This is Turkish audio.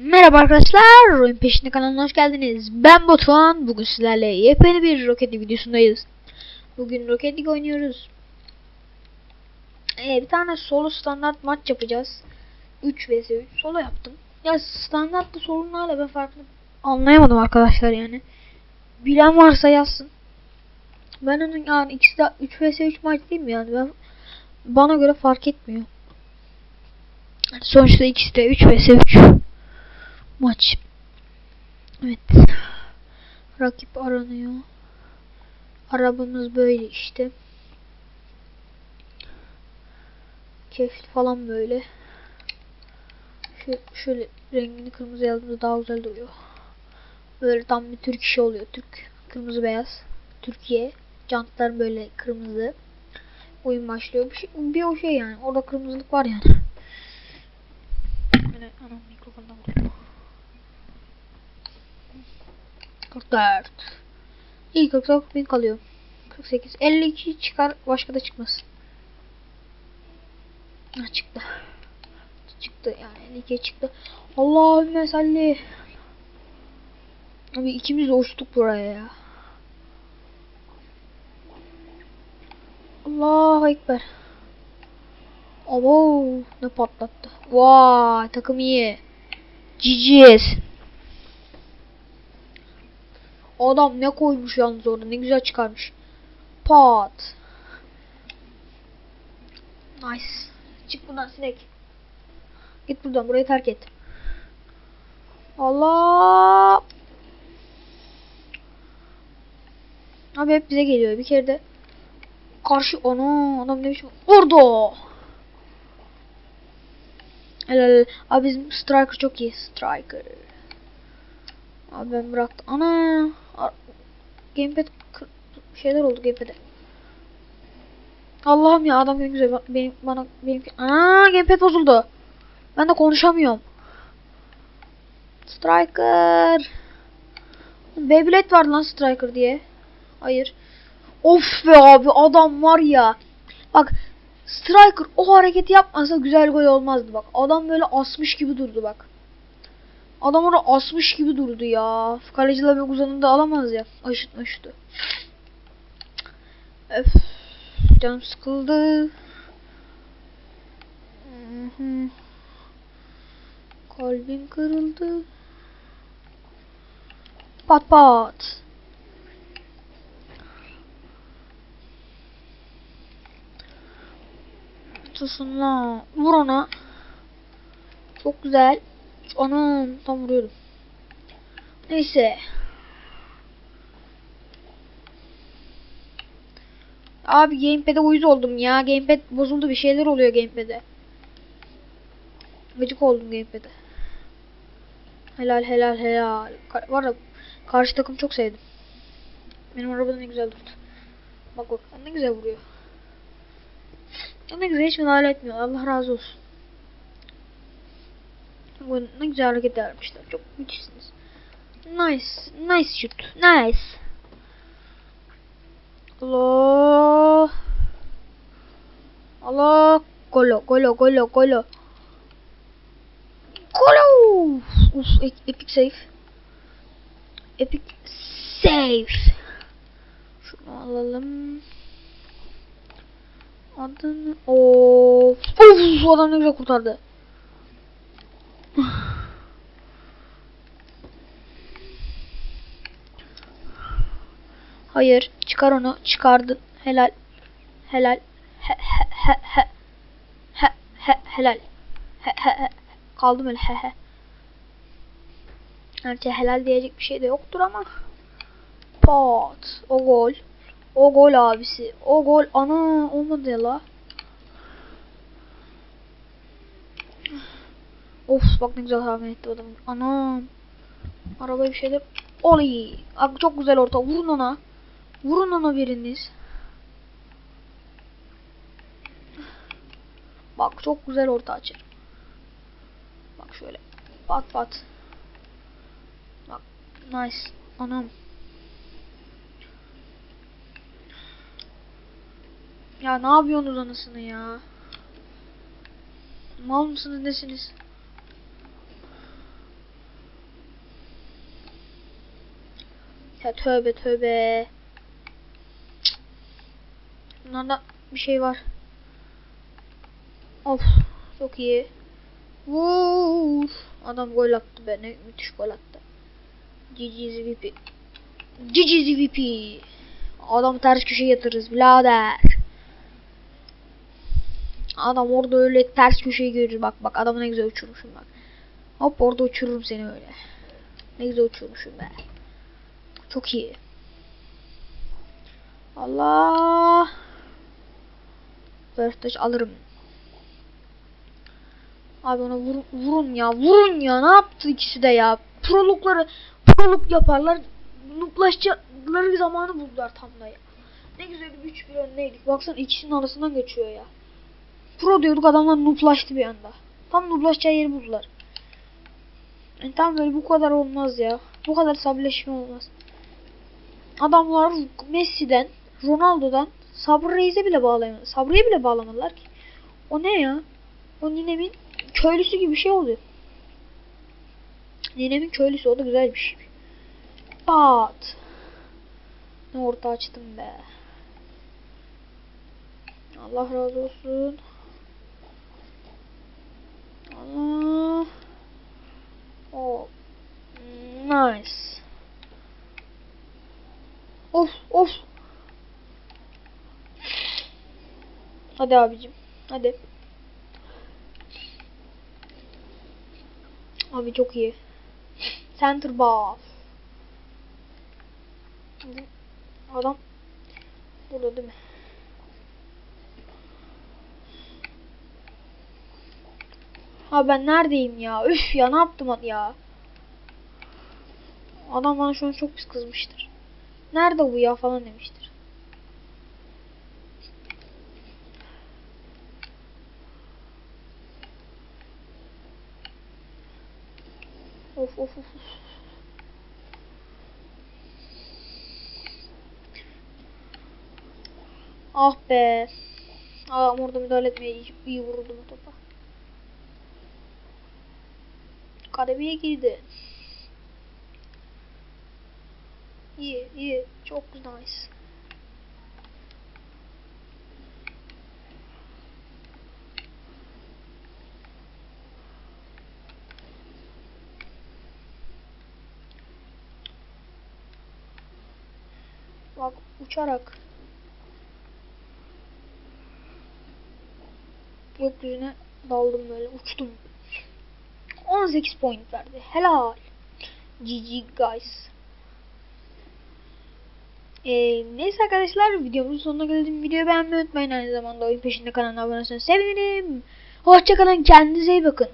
Merhaba arkadaşlar, Oyun Peşinde kanalına hoş geldiniz. Ben Batuhan, bugün sizlerle yepyeni bir Rocket League videosundayız. Bugün Rocket League oynuyoruz. Ee, bir tane solo standart maç yapacağız. 3 vs 3 solo yaptım. Ya standartla solunun hala ben farkını anlayamadım arkadaşlar yani. Bilen varsa yazsın. Ben onun yani ikisi de 3 vs 3 maç değil mi yani? Ben, bana göre fark etmiyor. Sonuçta ikisi de 3 vs 3 maç. Evet. Rakip aranıyor. Arabamız böyle işte. Kefli falan böyle. Şu, şöyle rengini kırmızı yazdığımda daha güzel duruyor. Böyle tam bir Türk işi oluyor. Türk. Kırmızı beyaz. Türkiye. Jantlar böyle kırmızı. Oyun başlıyor. Bir, şey, bir o şey yani. Orada kırmızılık var yani. Anam mikrofondan. 44. İyi 49 bin kalıyor. 48. 52 çıkar. Başka da çıkmasın. Ha çıktı. Çıktı yani 52 çıktı. Allahümme salli. Abi ikimiz de uçtuk buraya ya. Allahu Ekber. Abo ne patlattı. Vay takım iyi. GGS. Adam ne koymuş yalnız orada ne güzel çıkarmış. Pat. Nice. Çık buradan sinek. Git buradan burayı terk et. Allah. Abi hep bize geliyor bir kere de. Karşı ana adam ne biçim orada. Helal. Abi bizim striker çok iyi. Striker. Abi ben bıraktım. Ana. Gamepad şeyler oldu gamepad'e. Allah'ım ya adam ne güzel benim bana benim Aa gamepad bozuldu. Ben de konuşamıyorum. Striker. Beyblade var lan Striker diye. Hayır. Of be abi adam var ya. Bak Striker o hareketi yapmasa güzel gol olmazdı bak. Adam böyle asmış gibi durdu bak. Adam orada asmış gibi durdu ya. Kaleci Lavik uzanında alamaz ya. Aşıtma şutu. Öf. Canım sıkıldı. Hı. Kalbim kırıldı. Pat pat. Susun lan. Vur ona. Çok güzel. Anam tam vuruyordum. Neyse. Abi gamepad'e uyuz oldum ya. Gamepad bozuldu bir şeyler oluyor gamepad'e. Gıcık oldum gamepad'e. Helal helal helal. Ka- var ya karşı takım çok sevdim. Benim arabada ne güzel durdu. Bak bak ne güzel vuruyor. Ne güzel hiç müdahale etmiyor. Allah razı olsun. Bu ne güzel hareket yapmışlar. Çok müthişsiniz. Nice. Nice shoot. Nice. Allah. Allah. Golo. Golo. Golo. Golo. Golo. Uf. Epic save. Epic save. Şunu alalım. Adını... Of. Of. Adam ne güzel kurtardı. Hayır. Çıkar onu. Çıkardın. Helal. Helal. He he he he. He he helal. He he he. Kaldım öyle he he. Gerçi helal diyecek bir şey de yoktur ama. Pat. O gol. O gol abisi. O gol. Ana olmadı ya la. Of bak ne güzel tahmin etti adam. Anam. Arabaya bir şeyler. Oley. Çok güzel orta. Vurun ona. Vurun onu biriniz. Bak çok güzel orta açar. Bak şöyle. Pat pat. Bak nice. Anam. Ya ne yapıyorsunuz anasını ya? Mal mısınız nesiniz? Ya tövbe tövbe. Cık. Bunlarda bir şey var. Of çok iyi. Vur. Adam gol attı be. Ne müthiş gol attı. GG ZVP. GG ZVP. Adam ters köşe yatırırız birader. Adam orada öyle ters köşeyi görür. Bak bak adamı ne güzel uçurmuşum bak. Hop orada uçururum seni öyle. Ne güzel uçurmuşum be. Çok iyi. Allah. Touch alırım. Abi ona vur, vurun ya. Vurun ya. Ne yaptı ikisi de ya. Prolukları proluk yaparlar. Nuplaşacakları zamanı buldular tam da ya. Ne güzel bir 3-1 öndeydik. Baksana ikisinin arasından geçiyor ya. Pro diyorduk adamlar nuplaştı bir anda. Tam nuplaşacağı yeri buldular. Yani tam böyle bu kadar olmaz ya. Bu kadar sabırleşme olmaz. Adamlar Messi'den, Ronaldo'dan Sabri Reis'e bile bağlayamadı. Sabri'ye bile bağlamadılar ki. O ne ya? O ninemin köylüsü gibi bir şey oluyor. Ninemin köylüsü o da güzel bir şey. Pat. Ne orta açtım be. Allah razı olsun. Allah. Oh. Nice. Of of. Hadi abicim. Hadi. Abi çok iyi. Center ball. Adam burada değil mi? Ha ben neredeyim ya? Üf ya ne yaptım ya? Adam bana şu an çok kızmıştır. Nerede bu ya falan demiştir. Of of of. Ah be. Aa orada müdahale etmeye iyi, iyi vurdum o topa. Kademeye girdi. İyi iyi. Çok nice. Bak uçarak gökyüzüne daldım böyle uçtum. 18 point verdi. Helal. GG guys. Ee, neyse arkadaşlar videomuzun sonuna geldim. Videoyu beğenmeyi unutmayın. Aynı zamanda oyun peşinde kanalına abone olursanız sevinirim. Hoşçakalın. Kendinize iyi bakın.